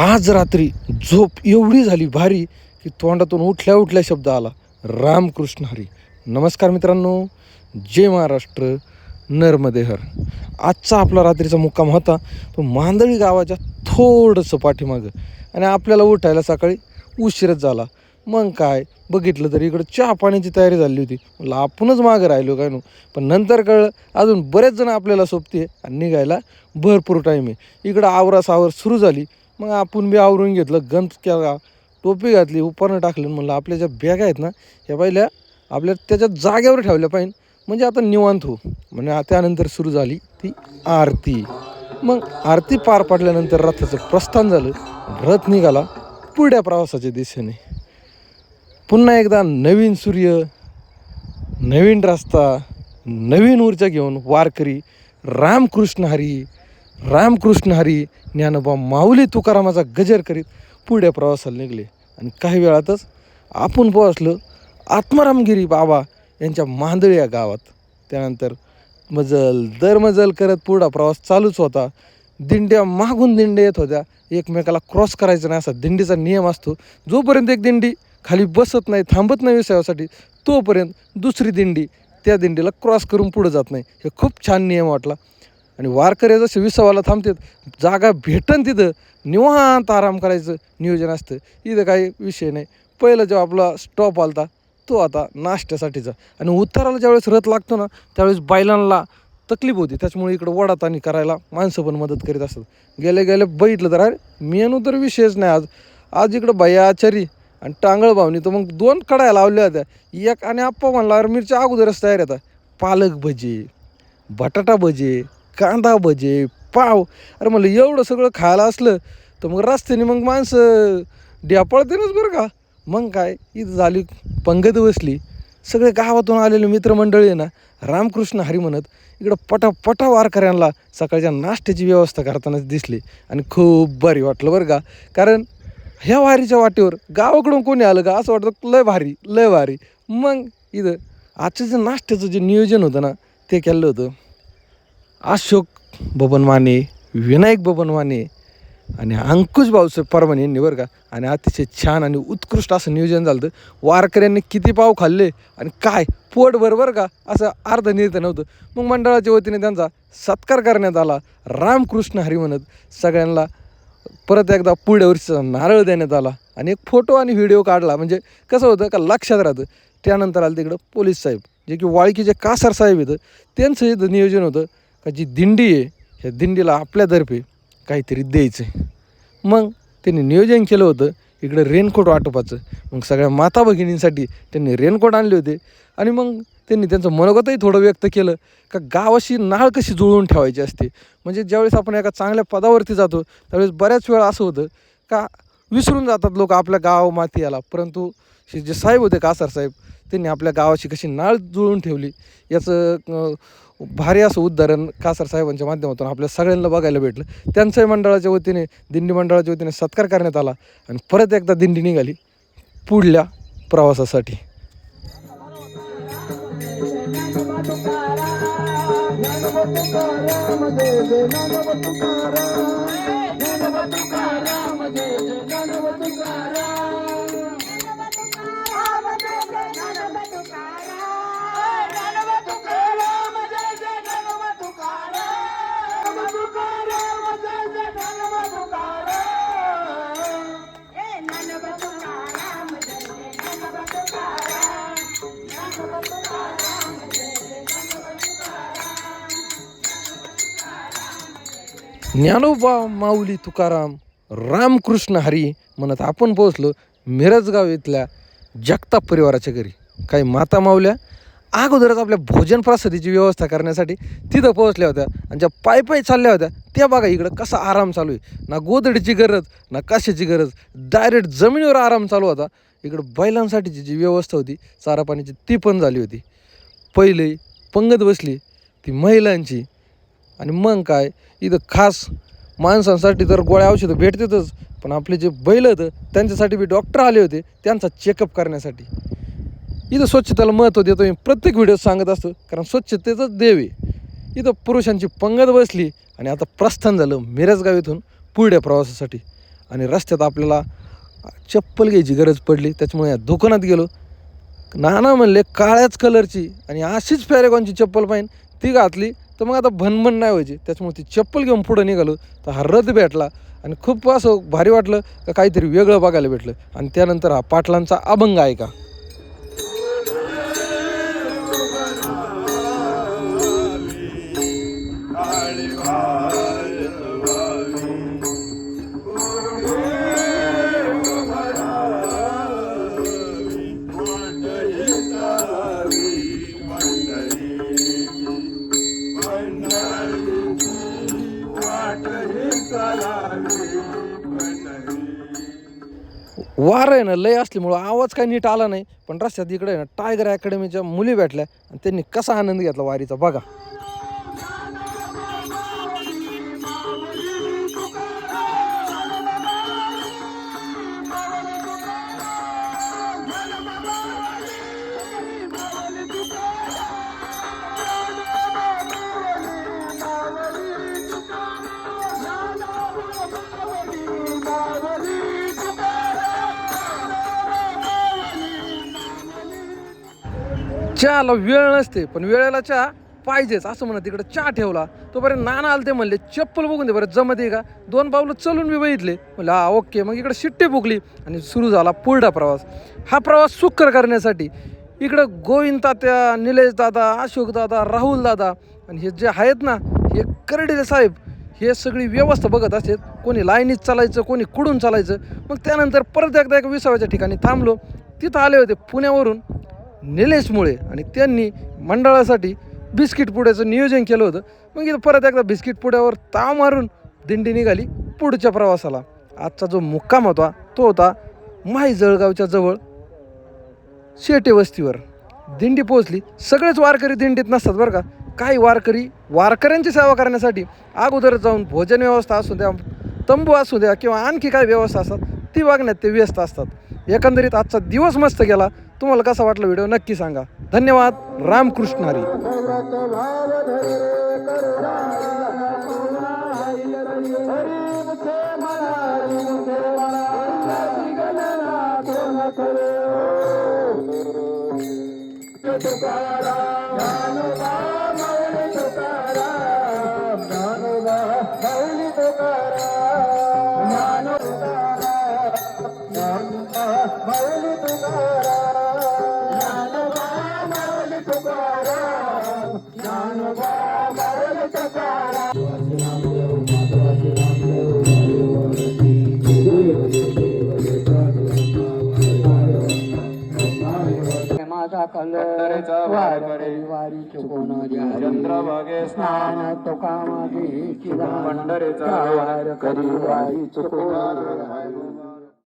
आज रात्री झोप एवढी झाली भारी की तोंडातून उठल्या उठल्या शब्द आला. रामकृष्ण हरी. नमस्कार मित्रांनो. जय महाराष्ट्र. नर्मदेहर. आजचा आपला रात्रीचा मुक्काम होता तो मांदळी गावाच्या थोडंसं पाठीमागं आणि आपल्याला उठायला सकाळी उशीरच झाला. मग काय? बघितलं तर इकडं चहा पाण्याची तयारी झाली होती. म्हणलं आपणच मागं राहिलो काय नो? पण नंतर कळलं अजून बरेच जण आपल्याला सोबते आणि निघायला भरपूर टाईम आहे. इकडं आवरासावर सुरू झाली. मग आपण बी आवरून घेतलं गंज केला टोपी घातली उपरणं टाकलं म्हणलं आपल्या ज्या बॅग आहेत ना ह्या पहिल्या आपल्या त्याच्या जागेवर ठेवल्या पाहिजे. म्हणजे आता निवांत हो. म्हणजे त्यानंतर सुरू झाली ती आरती. मग आरती पार पडल्यानंतर रथाचं प्रस्थान झालं. रथ निघाला पुढ्या प्रवासाच्या दिशेने. पुन्हा एकदा नवीन सूर्य नवीन रस्ता नवीन ऊर्जा घेऊन वारकरी रामकृष्ण हरी रामकृष्ण हरी ज्ञानोबा माऊली तुकारामाचा गजर करीत पुढे प्रवासाला निघले. आणि काही वेळातच आपण पोहोचलो आत्मारामगिरी बाबा यांच्या मांदळी या गावात. त्यानंतर मजल दर मजल करत पुढा प्रवास चालूच होता. दिंड्या मागून दिंड्या येत होत्या. एकमेकाला क्रॉस करायचा नाही असा दिंडीचा नियम असतो. जोपर्यंत एक दिंडी खाली बसत नाही थांबत नाही विषयासाठी तोपर्यंत दुसरी दिंडी त्या दिंडीला क्रॉस करून पुढं जात नाही. हे खूप छान नियम वाटला. आणि वारकरी जसे विसावाला थांबतात जागा भेटन तिथं निवांत आराम करायचं नियोजन असतं. इथं काही विषय नाही. पहिलं जेव्हा आपला स्टॉप आलता तो आता नाश्त्यासाठीचा. आणि उत्तराला ज्यावेळेस रथ लागतो ना त्यावेळेस बैलांना तकलीफ होती. त्याच्यामुळे इकडं वडातानी करायला माणसं पण मदत करीत असतात. गेले गेले बघितलं तर अरे मेनू तर विषयच नाही आज. आज इकडं भैया आचारी आणि टांगळ भावनी. तर मग दोन कडाया लावल्या होत्या. एक आणि आप्पा म्हणला अरे मिरच्या अगोदरच तयार येतात पालक भजे बटाटा भजे कांदा भजे पाव. अरे म्हणलं एवढं सगळं खायला असलं तर मग रस्त्याने मग माणसं ढ्यापळतेनच बरं का. मग काय इथं झाली पंगत बसली. सगळे गावातून आलेले मित्रमंडळी ना रामकृष्ण हरी म्हणत इकडं पटापटा वारकऱ्यांना सकाळच्या नाश्त्याची व्यवस्था करताना दिसली आणि खूप भारी वाटलं बरं का. कारण ह्या वारीच्या वाटेवर गावाकडून कोणी आलं का असं वाटतं लय भारी लय भारी. मग इथं आजचं जे नाश्त्याचं जे नियोजन होतं ना ते केलं होतं. अशोक बबन माने विनायक बबन माने आणि अंकुश भाऊसाहेब परमाने यांनी बरं का आणि अतिशय छान आणि उत्कृष्ट असं नियोजन झालं होतं. वारकऱ्यांनी किती पाव खाल्ले आणि काय पोट बरोबर का असं अर्ध निर्त नव्हतं. मग मंडळाच्या वतीने त्यांचा सत्कार करण्यात आला. रामकृष्ण हरी म्हणत सगळ्यांना परत एकदा पुढे वर्षीचा नारळ देण्यात आला आणि एक फोटो आणि व्हिडिओ काढला. म्हणजे कसं होतं का लक्षात राहतं. त्यानंतर आलं तिकडं पोलीस साहेब जे की वाळकीचे कासार साहेब येतं त्यांचं इथं नियोजन होतं. का जी दिंडी आहे ह्या दिंडीला आपल्यातर्फे काहीतरी द्यायचं आहे मग त्यांनी नियोजन केलं होतं इकडं रेनकोट वाटपाचं. मग सगळ्या माता भगिनींसाठी त्यांनी रेनकोट आणले होते. आणि मग त्यांनी त्यांचं मनोगतही थोडं व्यक्त केलं का गावाशी नाळ कशी जुळवून ठेवायची असते. म्हणजे ज्यावेळेस आपण एका चांगल्या पदावरती जातो त्यावेळेस बऱ्याच वेळा असं होतं का विसरून जातात लोक आपल्या गाव माती याला. परंतु जे साहेब होते कासार साहेब त्यांनी आपल्या गावाशी कशी नाळ जुळून ठेवली याचं भारी असं उदाहरण कासार साहेबांच्या माध्यमातून आपल्या सगळ्यांना बघायला भेटलं. त्यांच्याही मंडळाच्या वतीने दिंडी मंडळाच्या वतीने सत्कार करण्यात आला आणि परत एकदा दिंडी निघाली पुढल्या प्रवासासाठी. ज्ञानोबा माऊली तुकाराम रामकृष्ण हरी म्हणत आपण पोहोचलो मिरजगाव इथल्या जगताप परिवाराच्या घरी. काही माता माऊल्या अगोदरच आपल्या भोजन प्रसादीची व्यवस्था करण्यासाठी तिथं पोहोचल्या होत्या आणि ज्या पाय पाय चालल्या होत्या त्या बघा इकडं कसा आराम चालू आहे. ना गोदडीची गरज ना कशाची गरज डायरेक्ट जमिनीवर आराम चालू होता. इकडं बैलांसाठीची जी व्यवस्था होती चारा पाण्याची ती पण झाली होती. पहिले पंगत बसली ती महिलांची. आणि मग काय? इथं खास माणसांसाठी तर गोळ्या औषधं भेटतातच पण आपले जे बैल होतं त्यांच्यासाठी बी डॉक्टर आले होते त्यांचा चेकअप करण्यासाठी. इथं स्वच्छतेला महत्त्व देतो मी प्रत्येक व्हिडिओ सांगत असतो कारण स्वच्छतेचंच देव आहे. इथं पुरुषांची पंगत बसली आणि आता प्रस्थान झालं मिरजगाव इथून पुढे प्रवासासाठी. आणि रस्त्यात आपल्याला चप्पल घ्यायची गरज पडली त्याच्यामुळे या दुकानात गेलो. नाना म्हणले काळ्याच कलरची आणि अशीच पॅरेगॉनची चप्पल पाहिजे ती घातली तर मग आता भनभन नाही व्हायची. त्याच्यामुळे ती चप्पल घेऊन पुढं निघालो तर हा रथ भेटला आणि खूप असं भारी वाटलं का काहीतरी वेगळं बघायला भेटलं. आणि त्यानंतर हा पाटलांचा अभंग ऐका. वार आहे ना लय असल्यामुळं आवाज काही नीट आला नाही पण रस्त्यात इकडे आहे ना टायगर अकॅडमीच्या मुली भेटल्या आणि त्यांनी कसा आनंद घेतला वारीचा बघा. चहाला वेळ नसते पण वेळेला चहा पाहिजेच असं म्हणत तिकडे चहा ठेवला. तोपर्यंत नाना आलते ते म्हणले चप्पल बघून दे बरं जमते का? दोन पावलं चलून मी बघितले. म्हणलं हा ओके. मग इकडे शिट्टी फुकली आणि सुरू झाला पुरडा प्रवास. हा प्रवास सुकर करण्यासाठी इकडं गोविंद तात्या निलेश दादा अशोक दादा राहुल दादा आणि हे जे आहेत ना हे करडे साहेब हे सगळी व्यवस्था बघत असतात कोणी लाईनीत चालायचं कोणी कुडून चालायचं. मग त्यानंतर परत एकदा एका विसाव्याच्या ठिकाणी थांबलो. तिथं आले होते पुण्यावरून. निलेश मुळे आणि त्यांनी मंडळासाठी बिस्किट पुड्याचं नियोजन केलं होतं. मग इथं परत एकदा बिस्किट पुड्यावर ताव मारून दिंडी निघाली पुढच्या प्रवासाला. आजचा जो मुक्काम होता तो होता माई जळगावच्या जवळ शेटे वस्तीवर. दिंडी पोहोचली. सगळेच वारकरी दिंडीत नसतात बरं का. काही वारकरी वारकऱ्यांची सेवा करण्यासाठी अगोदर जाऊन भोजन व्यवस्था असू द्या तंबू असू द्या किंवा आणखी काय व्यवस्था असतात ती वागण्यात ते व्यस्त असतात. एकंदरीत आजचा दिवस मस्त गेला. तुम्हाला कसा वाटला व्हिडिओ नक्की सांगा. धन्यवाद. रामकृष्ण हरी. माझा कल पंढरीचा वारी चुकून. चंद्रभागे स्नान तो कामागे पंढरीचा वार करी वारी चुकून.